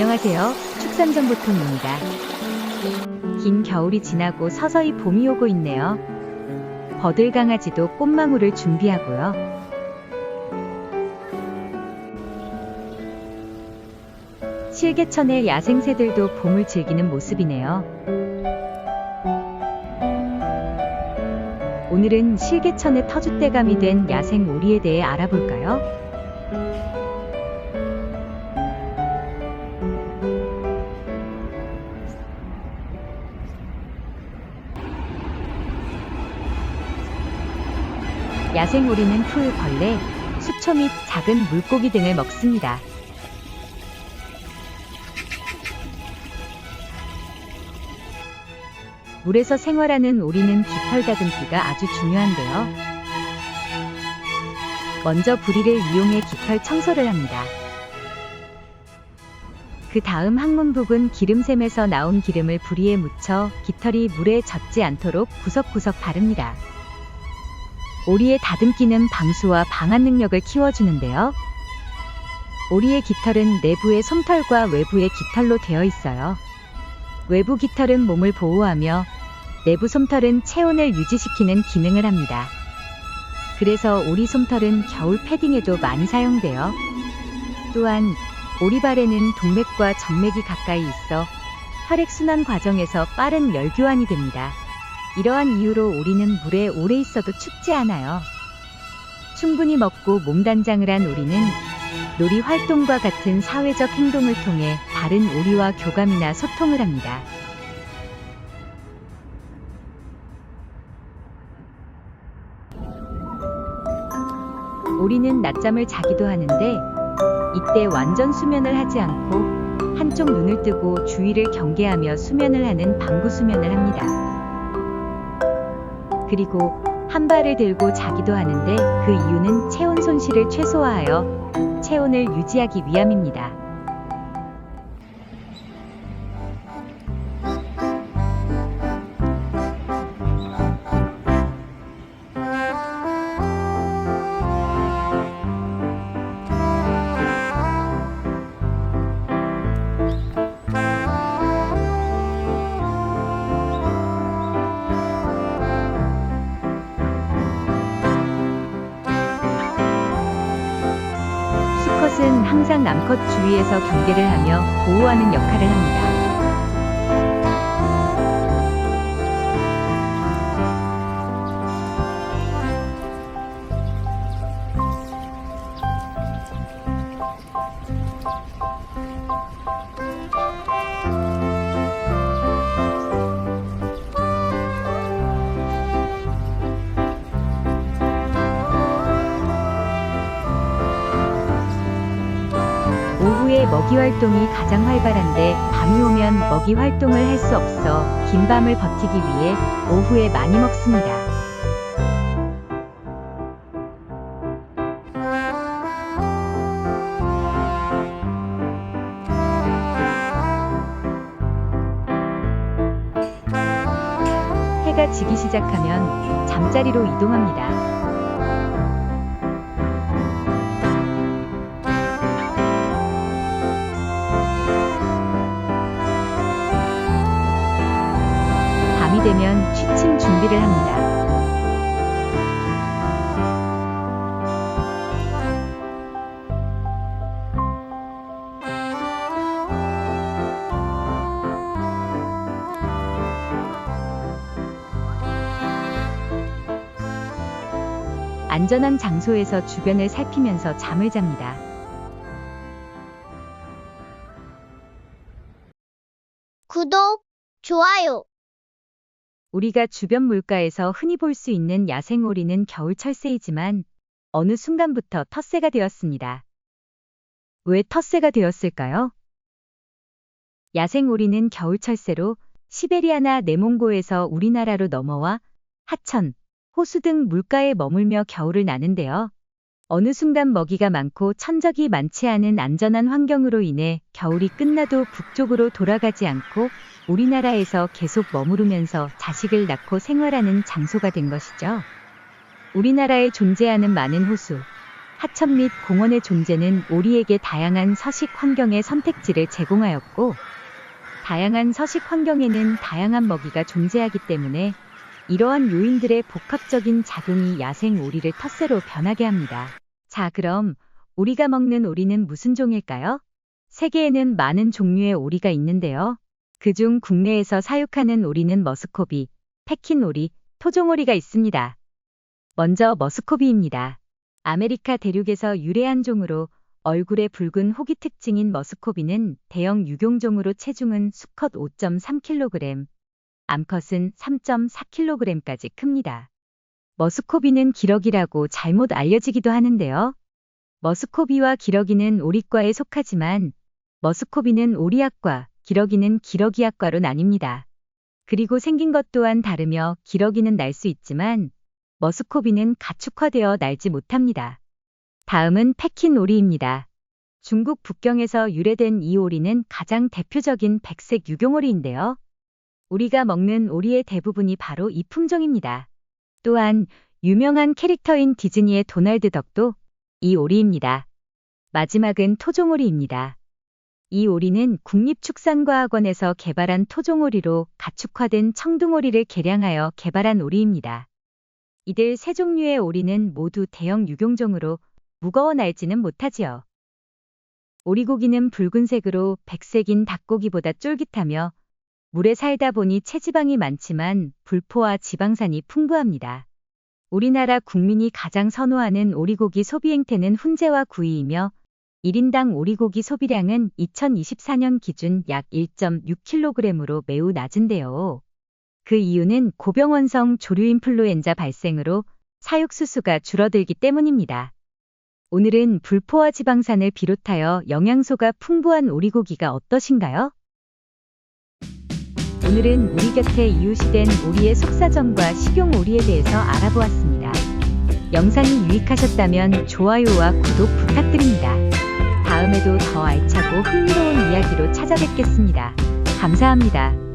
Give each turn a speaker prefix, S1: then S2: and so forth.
S1: 안녕하세요. 축산정보통입니다. 긴 겨울이 지나고 서서히 봄이 오고 있네요. 버들 강아지도 꽃망울을 준비하고요. 실개천의 야생새들도 봄을 즐기는 모습이네요. 오늘은 실개천의 터줏대감이 된 야생 오리에 대해 알아볼까요? 야생 오리는 풀, 벌레, 수초 및 작은 물고기 등을 먹습니다. 물에서 생활하는 오리는 깃털 다듬기가 아주 중요한데요. 먼저 부리를 이용해 깃털 청소를 합니다. 그 다음 항문 부분 기름샘에서 나온 기름을 부리에 묻혀 깃털이 물에 젖지 않도록 구석구석 바릅니다. 오리의 다듬기는 방수와 방한 능력을 키워주는데요. 오리의 깃털은 내부의 솜털과 외부의 깃털로 되어 있어요. 외부 깃털은 몸을 보호하며 내부 솜털은 체온을 유지시키는 기능을 합니다. 그래서 오리 솜털은 겨울 패딩에도 많이 사용돼요. 또한 오리발에는 동맥과 정맥이 가까이 있어 혈액순환 과정에서 빠른 열교환이 됩니다. 이러한 이유로 오리는 물에 오래 있어도 춥지 않아요. 충분히 먹고 몸단장을 한 오리는 놀이 활동과 같은 사회적 행동을 통해 다른 오리와 교감이나 소통을 합니다. 오리는 낮잠을 자기도 하는데 이때 완전 수면을 하지 않고 한쪽 눈을 뜨고 주위를 경계하며 수면을 하는 방구 수면을 합니다. 그리고 한 발을 들고 자기도 하는데 그 이유는 체온 손실을 최소화하여 체온을 유지하기 위함입니다. 항상 남컷 주위에서 경계를 하며 보호하는 역할을 합니다. 먹이 활동이 가장 활발한데 밤이 오면 먹이 활동을 할 수 없어 긴 밤을 버티기 위해 오후에 많이 먹습니다. 해가 지기 시작하면 잠자리로 이동합니다. 밤이 되면 취침 준비를 합니다. 안전한 장소에서 주변을 살피면서 잠을 잡니다.
S2: 구독, 좋아요.
S1: 우리가 주변 물가에서 흔히 볼 수 있는 야생 오리는 겨울 철새이지만 어느 순간부터 텃새가 되었습니다. 왜 텃새가 되었을까요? 야생 오리는 겨울 철새로 시베리아나 내몽고에서 우리나라로 넘어와 하천, 호수 등 물가에 머물며 겨울을 나는데요. 어느 순간 먹이가 많고 천적이 많지 않은 안전한 환경으로 인해 겨울이 끝나도 북쪽으로 돌아가지 않고 우리나라에서 계속 머무르면서 자식을 낳고 생활하는 장소가 된 것이죠. 우리나라에 존재하는 많은 호수, 하천 및 공원의 존재는 오리에게 다양한 서식 환경의 선택지를 제공하였고, 다양한 서식 환경에는 다양한 먹이가 존재하기 때문에 이러한 요인들의 복합적인 작용이 야생 오리를 텃새로 변하게 합니다. 자, 그럼 우리가 먹는 오리는 무슨 종일까요? 세계에는 많은 종류의 오리가 있는데요. 그중 국내에서 사육하는 오리는 머스코비, 패킨 오리, 토종 오리가 있습니다. 먼저 머스코비입니다. 아메리카 대륙에서 유래한 종으로 얼굴에 붉은 혹이 특징인 머스코비는 대형 유경종으로 체중은 수컷 5.3kg, 암컷은 3.4kg까지 큽니다. 머스코비는 기러기라고 잘못 알려지기도 하는데요. 머스코비와 기러기는 오리과에 속하지만 머스코비는 오리학과, 기러기는 기러기학과로 나뉩니다. 그리고 생긴 것 또한 다르며 기러기는 날 수 있지만 머스코비는 가축화되어 날지 못합니다. 다음은 패킨 오리입니다. 중국 북경에서 유래된 이 오리는 가장 대표적인 백색 유경오리인데요. 우리가 먹는 오리의 대부분이 바로 이 품종입니다. 또한 유명한 캐릭터인 디즈니의 도날드 덕도 이 오리입니다. 마지막은 토종오리입니다. 이 오리는 국립축산과학원에서 개발한 토종오리로 가축화된 청둥오리를 개량하여 개발한 오리입니다. 이들 세 종류의 오리는 모두 대형 유경종으로 무거워 날지는 못하지요. 오리고기는 붉은색으로 백색인 닭고기보다 쫄깃하며 물에 살다 보니 체지방이 많지만 불포와 지방산이 풍부합니다. 우리나라 국민이 가장 선호하는 오리고기 소비 행태는 훈제와 구이이며 1인당 오리고기 소비량은 2024년 기준 약 1.6kg으로 매우 낮은데요. 그 이유는 고병원성 조류 인플루엔자 발생으로 사육수수가 줄어들기 때문입니다. 오늘은 불포화 지방산을 비롯하여 영양소가 풍부한 오리고기가 어떠신가요? 오늘은 우리 곁에 이웃이 된 오리의 속사정과 식용 오리에 대해서 알아보았습니다. 영상이 유익하셨다면 좋아요와 구독 부탁드립니다. 다음에도 더 알차고 흥미로운 이야기로 찾아뵙겠습니다. 감사합니다.